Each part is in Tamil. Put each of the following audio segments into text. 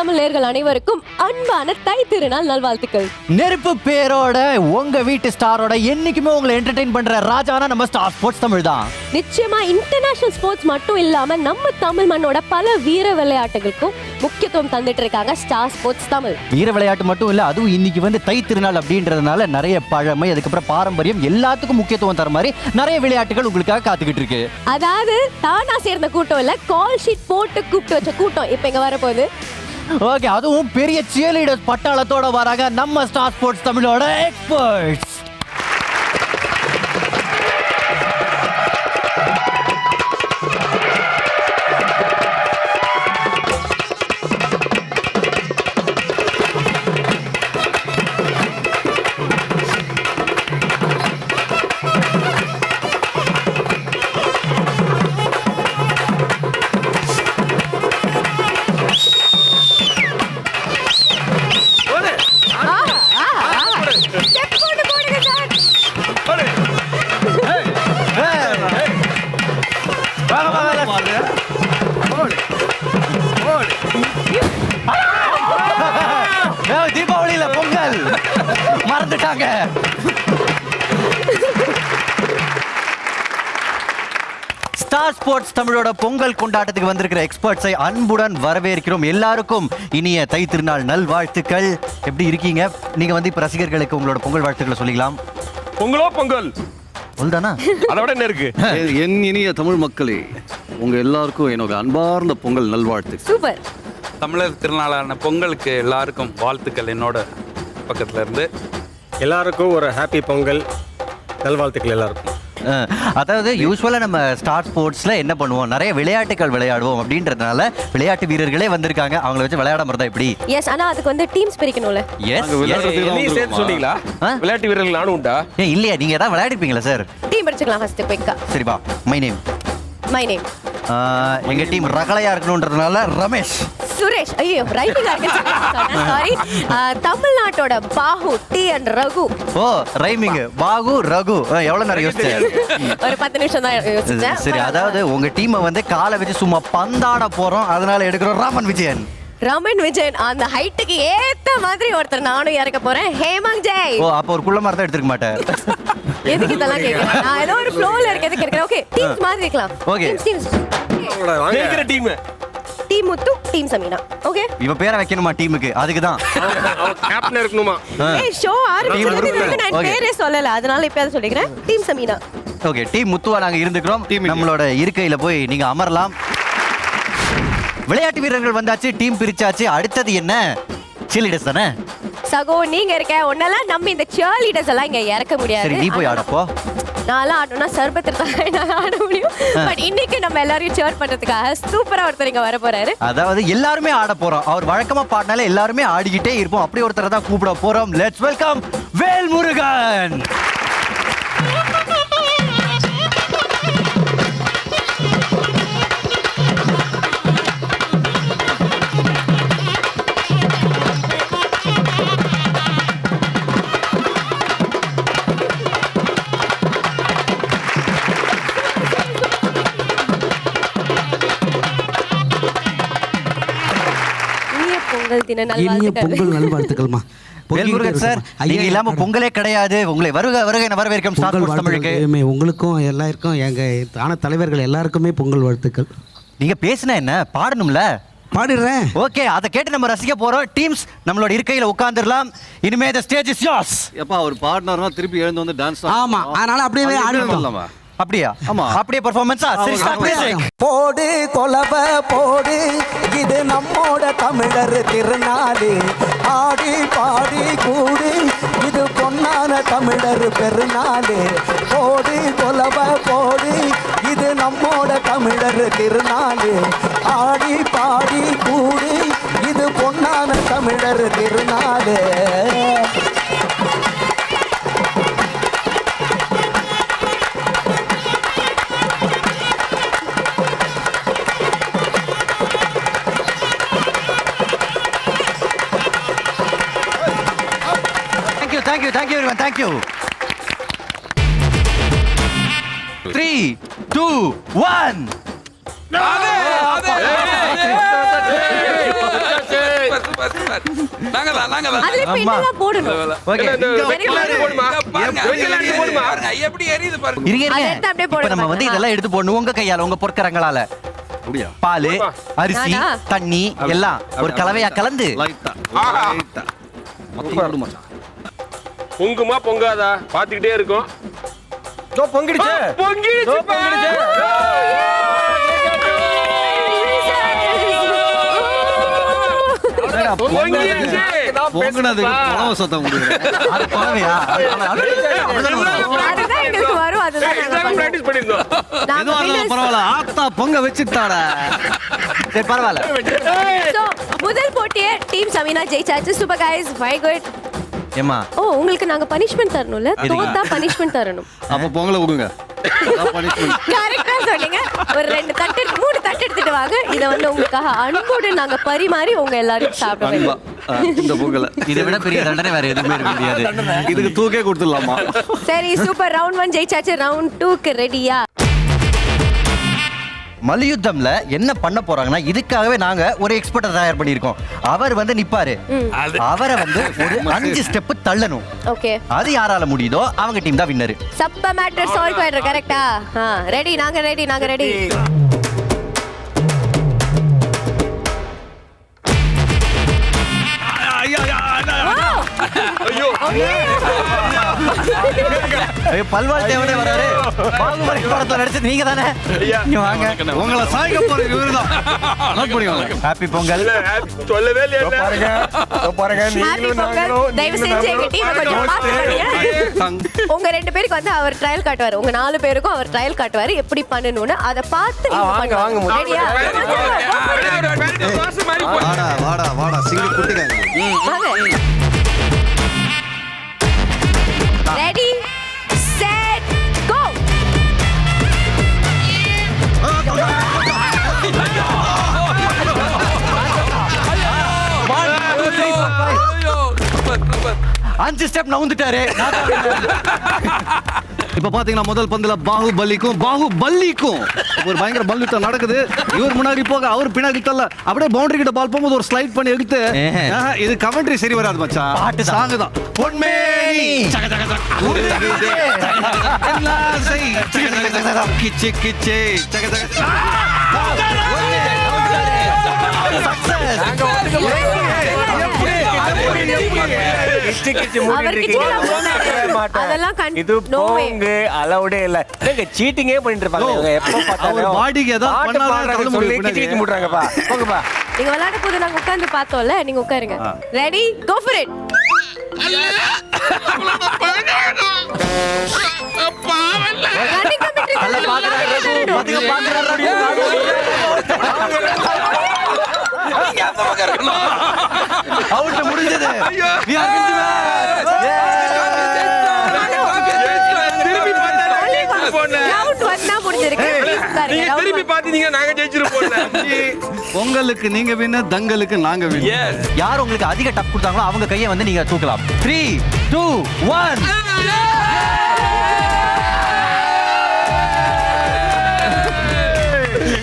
ஸ்போர்ட்ஸ் தமிழ் நேயர்கள் அனைவருக்கும் அன்பான தை திருநாள் நல்வாழ்த்துக்கள். நெருப்பு பேரோட உங்க வீட்டு ஸ்டாரோட என்னைக்குமே உங்களை என்டர்டெயின் பண்ற ராஜானா நம்ம ஸ்டார் ஸ்போர்ட்ஸ் தமிழ் தான். நிச்சயமா இன்டர்நேஷனல் ஸ்போர்ட்ஸ் மட்டும் இல்லாம நம்ம தமிழ் மண்ணோட பல வீர விளையாட்டுகளுக்கும் முக்கியத்துவம் தந்துட்டு இருக்காங்க ஸ்டார் ஸ்போர்ட்ஸ் தமிழ். வீர விளையாட்டு மட்டும் இல்ல அதுவும் இன்னைக்கு வந்து தை திருநாள் அப்படின்றதுனால நிறைய பழமை அதுக்கப்புறம் பாரம்பரியம் எல்லாத்துக்கும் முக்கியத்துவம் தர மாதிரி நிறைய விளையாட்டுகள் உங்களுக்காக காத்துக்கிட்டு இருக்கு. அதாவது தானா சேர்ந்த கூட்டம் இல்ல கால் ஷீட் போட்டு கூப்பிட்டு வச்ச கூட்டம் இப்ப இங்க வரப்போகுது. ஓகே அதுவும் பெரிய சியலீடர்ஸ் பட்டாளத்தோட வராங்க. நம்ம ஸ்டார் ஸ்போர்ட்ஸ் தமிழோட எக்ஸ்பர்ட்ஸ் ஸ்டார் ஸ்போர்ட்ஸ் தமிழோட பொங்கல் கொண்டாட்டத்துக்கு வந்திருக்கிற எக்ஸ்பர்ட்ஸை அன்புடன் வரவேற்கிறோம் எல்லாருக்கும். இனிய தை திருநாள் நல்வாழ்த்துக்கள். எப்படி இருக்கீங்க? நீங்க வந்து இப்ப ரசிகர்களுக்கு உங்களோட பொங்கல் வாழ்த்துக்களை சொல்லிக்கலாம். பொங்கலோ பொங்கல்? சொல்தானா அதை விட என்ன இருக்கு? என் இனிய தமிழ் மக்களே உங்க எல்லாருக்கும் என்னோட அன்பார்ந்த பொங்கல் நல்வாழ்த்து சூப்பர். தமிழர் திருநாளான பொங்கலுக்கு எல்லாருக்கும் வாழ்த்துக்கள் என்னோட பக்கத்துல இருந்து. எல்லாருக்கும் ஒரு ஹாப்பி பொங்கல் நல்வாழ்த்துக்கள் எல்லாருக்கும். அதாவது யூஸ்வலா நம்ம ஸ்டார் ஸ்போர்ட்ஸ்ல என்ன பண்ணுவோம்? நிறைய விளையாட்டுகள் விளையாடுவோம் அப்படின்றதுனால விளையாட்டு வீரர்களே வந்திருக்காங்க. அவங்கள வச்சு விளையாட மாதிரி தான் இப்படி எஸ் ஆனா அதுக்கு வந்து டீம்ஸ் பிரிக்கணும்ல. எஸ் தான்? சொன்னீங்களா? ஆ? விளையாட்டு வீரர்கள் நானும் உண்டா? ஏன் இல்லையா நீங்க ஏதாவது விளையாடிருப்பீங்களா சார் டீம் படிச்சுக்கலாம் ஃபர்ஸ்ட் குயிக்கா சரிப்பா மை நேம் மை நேம் எங்க டீம் ரகலையா இருக்கணுன்றதுனால ரமேஷ். சுரேஷ் ஐயோ இருக்கு சாரி தமிழ்நாட்டோட பாஹு டி அண்ட் ரகு. ஓ ரைமிங் பாகு ரகு. எவ்வளவு நேரம் யோசிச்சேன் ஒரு பத்து நிமிஷம் தான் யோசிச்சேன். சரி அதாவது உங்க டீமை வந்து காலை வச்சு சும்மா பந்தாட போறோம். அதனால எடுக்கிறோம் ராமன் விஜயன். ரமன் விஜயன் அந்த ஹைட்டுக்கு ஏத்த மாதிரி ஒருத்தர் நானும் இறக்க போறேன். ஹேமங் ஜெய். ஓ அப்போ ஒரு குள்ள மாதிரி தான் எடுத்துக்க மாட்டேன் எதுக்கு இதெல்லாம் கேக்குறேன் நான் ஏதோ ஒரு ஃப்ளோல இருக்க எதுக்கு இருக்கேன் ஓகே டீம்ஸ் மாதிரி இருக்கலாம். Okay. டீம்ஸ் ஜெயிக்கிற team team Muthu team Sameena. Okay இவ பேரை வைக்கணுமா டீமுக்கு அதுக்கு தான் கேப்டன் இருக்கணுமா ஏய் ஷோ ஆரம்பிச்சதுல இருந்து நான் Okay. பேரே சொல்லல. அதனால இப்ப அதை சொல்லிக்கிறேன். டீம் சமீனா. ஓகே டீம் முத்துவா நாங்க இருந்துக்கிறோம். நம்மளோட இருக்கையில போய் நீங்க அமரலாம். விளையாட்டு வீரர்கள் வந்தாச்சு டீம் பிரிச்சாச்சு. அடுத்தது என்ன? சில்லிடஸ் தானே? சகோ நீங்க இருக்க. உன்னெல்லாம் நம்ம இந்த சியர் லீடர்ஸ் எல்லாம் இங்க இறக்க முடியாது. சரி நீ போய் ஆடப்போ நான்லாம் ஆடணும்னா சர்பத்தில் தான் என்னால ஆட முடியும். பட் இன்னைக்கு நம்ம எல்லாரையும் சேர் பண்றதுக்காக சூப்பரா ஒருத்தர் இங்க வர போறாரு. அதாவது எல்லாருமே ஆட போறோம். அவர் வழக்கமா பாடினால எல்லாருமே ஆடிக்கிட்டே இருப்போம். அப்படி ஒருத்தரை தான் கூப்பிட போறோம். லெட்ஸ் வெல்கம் வேல் முருகன் தின நல்வாழ்த்துக்கள். பொங்கல் நல்வாழ்த்துக்கள்மா. சார் நீங்க இல்லாம பொங்கலே கிடையாது. உங்களை வருக வருக என வரவேற்கும் தமிழுக்கு. உங்களுக்கும் எல்லாருக்கும் எங்க தான தலைவர்கள் எல்லாருக்குமே பொங்கல் வாழ்த்துக்கள். நீங்க பேசினா என்ன? பாடணும்ல? பாடிடுறேன். ஓகே அதை கேட்டு நம்ம ரசிக்க போறோம். டீம்ஸ் நம்மளோட இருக்கையில உட்கார்ந்துடலாம். இனிமே த ஸ்டேஜ் இஸ் yours. எப்பா அவர் பாடினார்னா திருப்பி எழுந்து வந்து டான்ஸ் ஆமா, அதனால அப்படியே ஆடிட்டோம். அப்படியா? ஆமா. அப்படியே பெர்ஃபார்மன்ஸா சரி ஸ்டார்ட் மியூசிக் போடு கொலவ போடு. இது நம்மோட தமிழர் திருநாடு. ஆடி பாடி கூடு. இது பொன்னான தமிழர் பெருநாடு. போடு கொலவ போடு. இது நம்மோட தமிழர் திருநாடு. ஆடி பாடி கூடு. இது பொன்னான தமிழர் திருநாடு. எடுத்து அப்படியே இப்ப போடுங்க நம்ம வந்து பாருங்க. இதெல்லாம் எடுத்து போடணும். உங்க கையால உங்க பொற்கரங்களால. பால் அரிசி? தண்ணி எல்லாம் ஒரு கலவையா கலந்து. பொங்குமா பொங்காதா? பாத்துக்கிட்டே இருக்கும். பொங்கிடுச்சு. பொங்கிடுச்சு. பொங்கிடுச்சு பொங்குனதுக்கு சத்தம் அது வரும். அதுதான். பிராக்டிஸ் பண்ணிருந்தோம். பரவாயில்ல. ஆத்தா பொங்க வச்சுட்டாடா. சரி பரவாயில்ல. முதல் போட்டியை டீம் சமீனா ஜெயிச்சாச்சு. சூப்பர் கைஸ் வை குட் ஏமா ஓ உங்களுக்கு நாங்க பனிஷ்மெண்ட் தரணும்ல? தோத்தா பனிஷ்மெண்ட் தரணும். அப்ப பொங்கலை punishment. கரெக்டா சொன்னீங்க. ஒரு ரெண்டு தட்டு மூணு தட்டு எடுத்துட்டு வாங்க. இத வந்து உங்களுக்காக அன்போடு நாங்க பரிமாறி உங்க எல்லாரும் சாப்பிட அன்பா வேண்டும் ஆ, இந்த பொங்கலை. இதை விட பெரிய தண்டனை வேற எதுவுமே இருக்க முடியாது. இதுக்கு தூக்கே கொடுத்துடலாமா? சரி சூப்பர் ரவுண்ட் ஒன் ஜெயிச்சாச்சு. ரவுண்ட் டூக்கு ரெடியா மல்யுத்தம்ல என்ன பண்ண போறாங்கன்னா இதுக்காகவே நாங்க ஒரு எக்ஸ்பர்ட்டை தயார் பண்ணியிருக்கோம். அவர் வந்து நிப்பாரு. அவரை வந்து ஒரு அஞ்சு ஸ்டெப் தள்ளணும். ஓகே. அது யாரால முடியுதோ அவங்க டீம் தான் வின்னர் சப்ப மேட்டர் சால்வ் ஆயிடுற கரெக்டா ரெடி நாங்க ரெடி நாங்க ரெடி பல்வாழ் தேவனே வராரு. பாகுபலி படத்துல நடிச்சது நீங்க தானே இங்க வாங்க. உங்களை சாய்க்க போற இவருதான் நோட் பண்ணிக்கோங்க. ஹாப்பி பொங்கல். இல்ல, happy சொல்லவே இல்லையா? இதோ பாருங்க. இதோ பாருங்க. ஹாப்பி நீங்களும் பொங்கல். நாங்களும் தயவு நீங்களும் செஞ்சு எங்க டீம் கொஞ்சம் பாத்து பண்ணுங்க தங். உங்க ரெண்டு பேருக்கு வந்து அவர் ட்ரையல் காட்டுவாரு. உங்க நாலு பேருக்கும் அவர் ட்ரையல் காட்டுவாரு. எப்படி பண்ணணும்னு அத பார்த்து வாங்க, வாங்க. ரெடியா மாசம் மாதிரி போய் வாடா வாடா வாடா. சிங்க குட்டிக்காங்க வாங்க. ரெடி செட் கோ அஞ்சு ஸ்டெப் நவுந்துட்டாரு இப்ப பாத்தீங்கன்னா முதல் பந்துல பாகுபலிக்கும் பாகுபல்லிக்கும். ஒரு பயங்கர பல்லுட்டம் நடக்குது. இவர் முன்னாடி போக அவர் பின்னாடி தள்ள. அப்படியே பவுண்டரி கிட்ட பால் போகும்போது ஒரு ஸ்லைட் பண்ணி எடுத்து இது கமெண்ட்ரி சரி வராது மச்சான். பாட்டு. சாங் தான். சக. கிச்சு கிச்சு. சக சக இது. போங்கு அலவுடே இல்ல. நீங்க சீட்டிங்கே பண்ணிட்டு இருப்பாங்க இவங்க எப்ப பார்த்தாலும். அவர் பாடிக்கு ஏதாவது பாட்டு பண்ணாதான் பாடுறாங்க தள்ள சொல்லி முடியும் கிச்சு கிச்சு முடுறாங்கப்பா போங்கப்பா. நீங்க விளையாட போது நாங்க உட்கார்ந்து பார்த்தோம்ல நீங்க உட்காருங்க. ரெடி கோ ஃபார் இட் நல்லா பாக்குறாரு ரகு. பாத்தீங்க, பாக்குறாரு ரகு. அவுட் முடிஞ்சது பாத்தீங்க நாங்க ஜெயிச்சிட்டு போனேன் பொங்கலுக்கு நீங்க வின்ன தங்களுக்கு நாங்க வின்ன. யார் உங்களுக்கு அதிக டப் கொடுத்தாங்களோ அவங்க கையை வந்து நீங்க தூக்கலாம். த்ரீ டூ ஒன்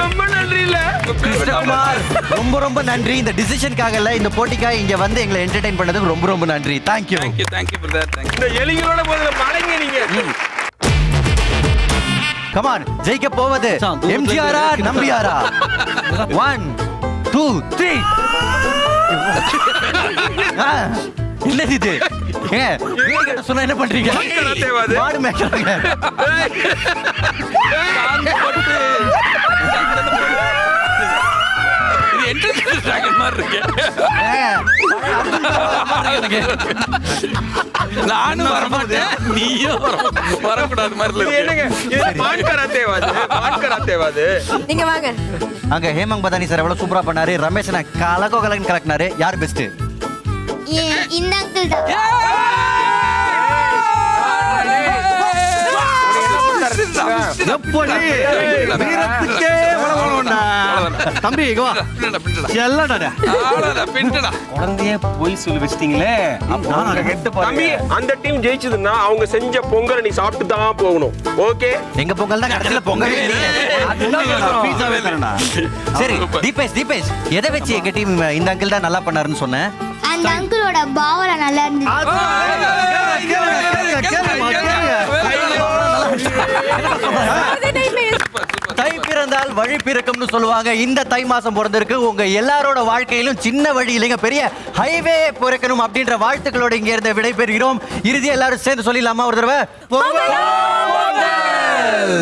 ரொம்ப நன்றி இல்ல கிருஷ்ணகுமார் ரொம்ப ரொம்ப நன்றி. இந்த டிசிஷனுக்காக இல்ல இந்த போட்டிக்காக இங்க வந்து எங்களை என்டர்டைன் பண்ணதுக்கு ரொம்ப ரொம்ப நன்றி. Thank you thank you thank you brother thank you இந்த போதுல மலைங்க நீங்க கமான் ஜெயிக்க போவது எம்ஜிஆரா. நம்பியாரா? ஒன் டூ த்ரீ என்னது இது? ஏன் வீட்டுக்கிட்ட சொன்னா என்ன பண்றீங்க. மாடு மேய்க்கிறாங்க. என்டர்டைன்மெண்ட் டிராகன் மாதிரி இருக்கு ஏன்? எனக்கு நானும் வரமாட்டேன். நீயும் வர- வரக்கூடாது மாதிரி இது இருக்கு என்னங்க? இது பான்கரா தேவாது பான்கரா தேவாது நீங்க வாங்க. அங்க ஹேமங் பதானி சார் எவ்வளவு சூப்பரா பண்ணாரு. ரமேஷ் கலகோ கலகன் கலக்கினாரு. யார் பெஸ்ட் இந்த அங்கிள் தான். எப்படி வீரத்துக்கே. தம்பி வா செல்லடா பின்னடா குழந்தைய போய் சொல்லி வச்சிட்டீங்களே தம்பி அந்த டீம் ஜெயிச்சதுன்னா அவங்க செஞ்ச பொங்கலை நீ சாப்பிட்டு தான் போகணும் ஓகே எங்க பொங்கல் தான் கடைசியில பொங்கல் பீஸாவே சரி தீபேஷ் தீபேஷ் எதை வச்சு எங்க டீம் இந்த அங்கிள் தான் நல்லா பண்ணாருன்னு சொன்னேன் அந்த அங்கிளோட பாவனை நல்லா இருந்துச்சு தை பிறந்தால் வழி பிறக்கும்னு சொல்லுவாங்க. இந்த தை மாசம் பிறந்திருக்கு. உங்க எல்லாரோட வாழ்க்கையிலும் சின்ன வழி இல்லைங்க. பெரிய ஹைவே பிறக்கணும் அப்படின்ற வாழ்த்துக்களோட இங்க இருந்து விடைபெறுகிறோம். இறுதியா எல்லாரும் சேர்ந்து சொல்லிடலாமா ஒரு தடவை!